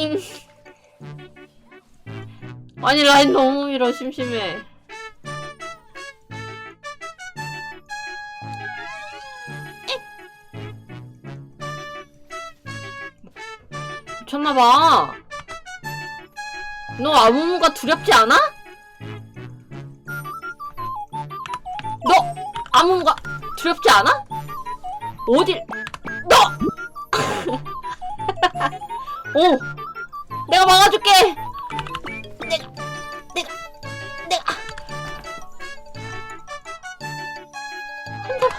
잉. 아니 라인 너무 밀어 심심해. 미쳤나봐. 너 아무무가 두렵지 않아? 너 아무무가 두렵지 않아? 어딜 너! 오! 내가 막아줄게! 내가, 내가, 내가. 한 번,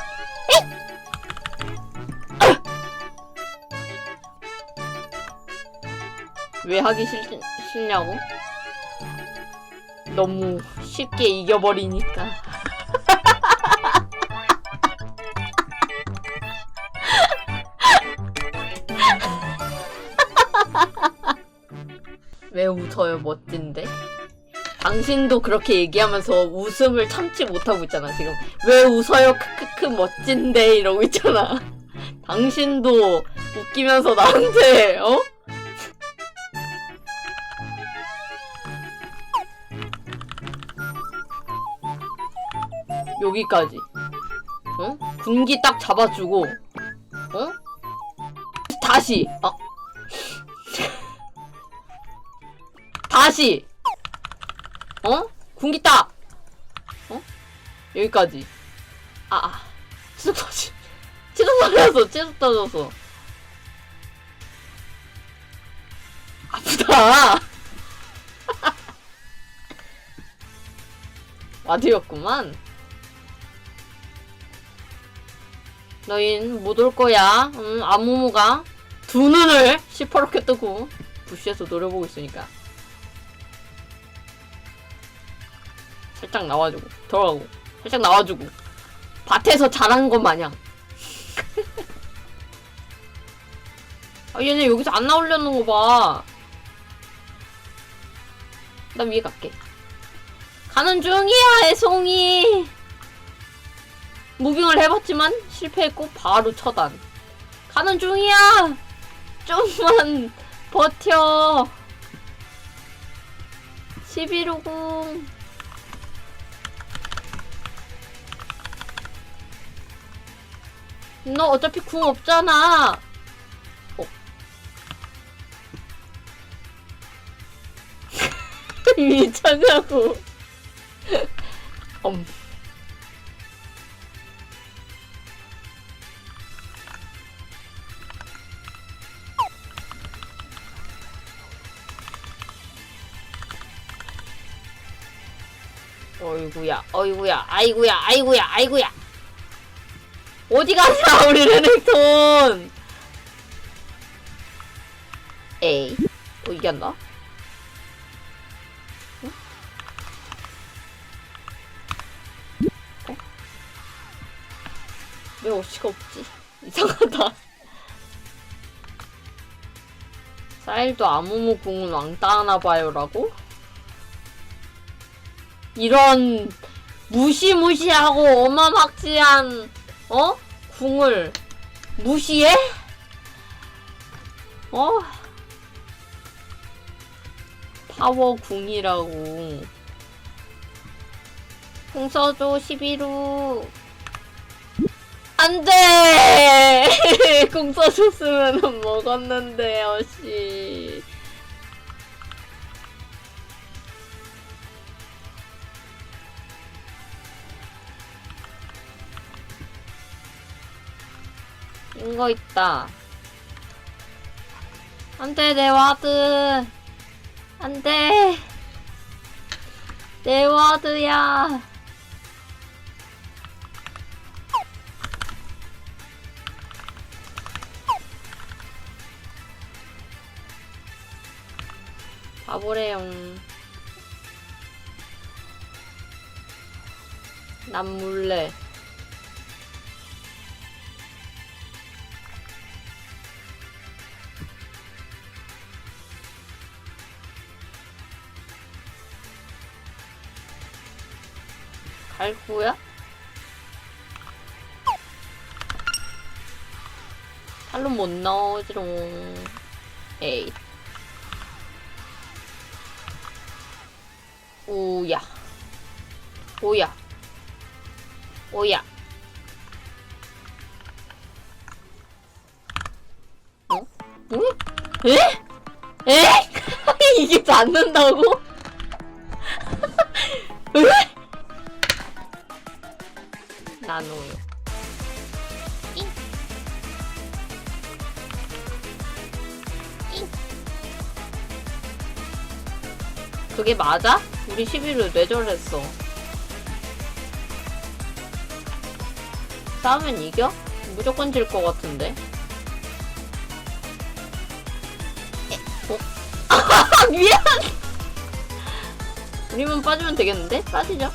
왜 하기 싫, 싫냐고? 너무 쉽게 이겨버리니까. 왜 웃어요, 멋진데? 당신도 그렇게 얘기하면서 웃음을 참지 못하고 있잖아, 지금. 왜 웃어요, 크크크, 멋진데? 이러고 있잖아. 당신도 웃기면서 나한테, 어? 여기까지. 어? 군기 딱 잡아주고, 어? 다시, 어? 다시! 어? 군기 딱! 어? 여기까지. 아, 아. 치속 터지. 치속 터졌어, 치속 터졌어. 아프다! 와드였구만. 너흰 못 올 거야. 응, 아무무가 두 눈을 시퍼렇게 뜨고 부시에서 노려보고 있으니까. 살짝 나와주고 들어가고 살짝 나와주고 밭에서 자란 것 마냥. 아 얘네 여기서 안 나오려는 거 봐. 나 위에 갈게. 가는 중이야 애송이. 무빙을 해봤지만 실패했고 바로 처단. 가는 중이야. 좀만 버텨. 1150. 너 어차피 궁 없잖아. 어. 미쳤냐고. 엄. 어이구야, 어이구야, 아이구야, 아이구야, 아이구야. 어디 가냐, 우리 레넥톤. 에이, 어, 이겼나? 응? 어? 왜 어시가 없지? 이상하다. 쌀도 아무무 궁은 왕따 하나 봐요라고? 이런 무시무시하고 어마막지한 어? 궁을 무시해? 어? 파워 궁이라고 궁 써줘 11호 안 돼 궁 써줬으면 먹었는데 어씨 인거 있다. 안 돼 내 와드. 안 돼. 내 와드야. 바보래용. 난 몰래. 달구야? 탈로 못 넣어지롱. 에이. 오야. 오야. 오야. 어? 응? 에? 에? 이게 닿는다고? 나노요. 잉. 잉. 그게 맞아? 우리 11을 뇌절했어. 싸우면 이겨? 무조건 질 것 같은데. 에, 어? 미안! 우리만 빠지면 되겠는데? 빠지죠.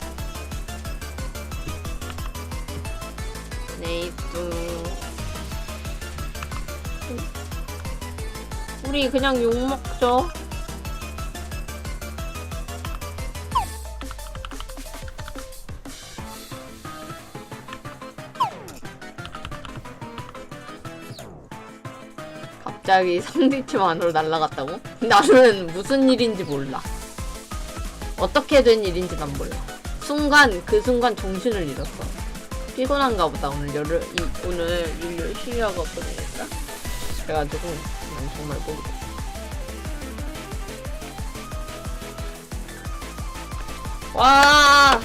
네이프. 우리 그냥 욕 먹죠. 갑자기 상대팀 안으로 날아갔다고? 나는 무슨 일인지 몰라. 어떻게 된 일인지 난 몰라. 순간 그 순간 정신을 잃었어. 피곤한가 보다 오늘 열을 이, 오늘 일 열심히 하고 보내겠다. 그래가지고 난 정말 모르겠어. 와